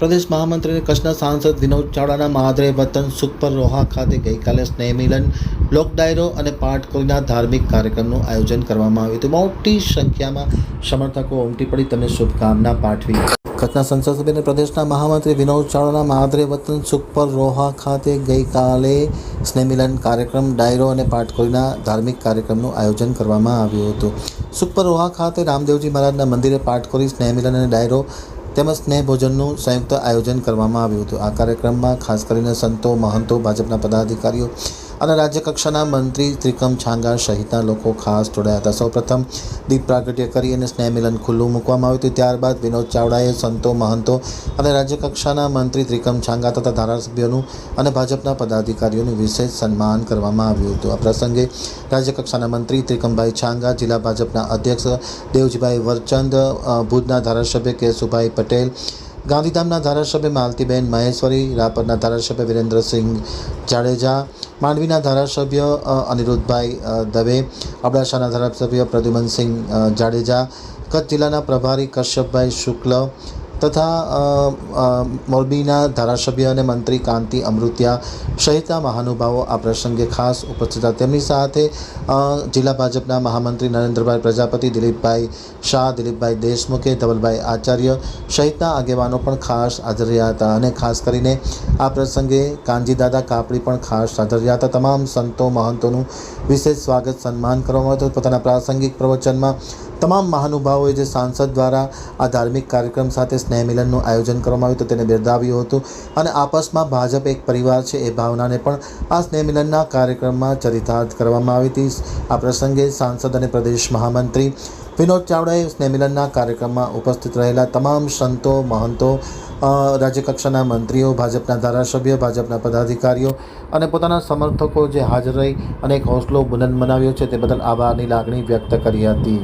પ્રદેશ મહામંત્રી કચ્છના સાંસદ વિનોદ ચાવડાના મહાદરે વતન સુખપર રોહા ખાતે ગઈકાલે સ્નેહમિલન લોક ડાયરો અને પાટકોરીના ધાર્મિક કાર્યક્રમનું આયોજન કરવામાં આવ્યું હતું. મોટી સંખ્યામાં સમર્થકો ઉમટી પડી. તેમને શુભકામના પાઠવી. કચ્છના સંસદ સભ્ય પ્રદેશના મહામંત્રી વિનોદ ચાવડાના મહાદરે વતન સુખપર રોહા ખાતે ગઈકાલે સ્નેહમિલન કાર્યક્રમ, ડાયરો અને પાઠકોઈના ધાર્મિક કાર્યક્રમનું આયોજન કરવામાં આવ્યું હતું. સુખપર રોહા ખાતે રામદેવજી મહારાજના મંદિરે પાઠકોરી સ્નેહમિલન અને ડાયરો તેમજ સ્નેહ ભોજનનું સંયુક્ત આયોજન કરવામાં આવ્યું હતું. આ કાર્યક્રમમાં ખાસ કરીને સંતો, મહંતો, ભાજપના પદાધિકારીઓ અને રાજ્યકક્ષાના મંત્રી ત્રિકમ છાંગા સહિતના લોકો ખાસ જોડાયા હતા. સૌપ્રથમ દીપ પ્રાગટ્ય કરી અને સ્નેહમિલન ખુલ્લું મૂકવામાં આવ્યું હતું. ત્યારબાદ વિનોદ ચાવડાએ સંતો, મહંતો અને રાજ્યકક્ષાના મંત્રી ત્રિકમ છાંગા તથા ધારાસભ્યોનું અને ભાજપના પદાધિકારીઓનું વિશેષ સન્માન કરવામાં આવ્યું હતું. આ પ્રસંગે રાજ્યકક્ષાના મંત્રી ત્રિકમભાઈ છાંગા, જિલ્લા ભાજપના અધ્યક્ષ દેવજીભાઈ વરચંદ ભુજના ધારાસભ્ય કેશુભાઈ પટેલ, ગાંધીધામના ધારાસભ્ય માલતીબેન મહેશ્વરી, રાપરના ધારાસભ્ય વિરેન્દ્રસિંહ જાડેજા માંડવીના ધારાસભ્ય અનિરુદ્ધભાઈ દવે અબડાસાના ધારાસભ્ય પ્રદ્યુમનસિંહ જાડેજા કચ્છ જિલ્લાના પ્રભારી કશ્યપભાઈ શુક્લ તથા મોરબીના ધારાસભ્ય અને મંત્રી કાંતિ અમૃત્યા સહિતના મહાનુભાવો આ પ્રસંગે ખાસ ઉપસ્થિત હતા. તેમની સાથે જિલ્લા ભાજપના મહામંત્રી નરેન્દ્રભાઈ પ્રજાપતિ, દિલીપભાઈ શાહ, દિલીપભાઈ દેશમુખે, ધવલભાઈ આચાર્ય સહિતના આગેવાનો પણ ખાસ હાજર રહ્યા હતા અને ખાસ કરીને આ પ્રસંગે કાનજીદાદા કાપડી પણ ખાસ હાજર રહ્યા હતા. તમામ સંતો મહંતોનું વિશેષ સ્વાગત, સન્માન કરવામાં આવ્યું હતું. પોતાના પ્રાસંગિક પ્રવચનમાં તમામ મહાનુભાવોએ જે સાંસદ દ્વારા આ ધાર્મિક કાર્યક્રમ સાથે સ્નેહ મિલનનું આયોજન કરવામાં આવ્યું હતું, તેને બિરદાવ્યું હતું અને આપસમાં ભાજપ એક પરિવાર છે એ ભાવનાને પણ આ સ્નેહ મિલનના કાર્યક્રમમાં ચરિતાર્થ કરવામાં આવી હતી. આ પ્રસંગે સાંસદ અને પ્રદેશ મહામંત્રી વિનોદ ચાવડાએ સ્નેહમિલનના કાર્યક્રમમાં ઉપસ્થિત રહેલા તમામ સંતો, મહંતો રાજ્યકક્ષાના મંત્રીઓ, ભાજપના ધારાસભ્યો, ભાજપના પદાધિકારીઓ અને પોતાના સમર્થકો જે હાજર રહી અને એક હોસલો બુલંદ બનાવ્યો છે તે બદલ આભારની લાગણી વ્યક્ત કરી હતી.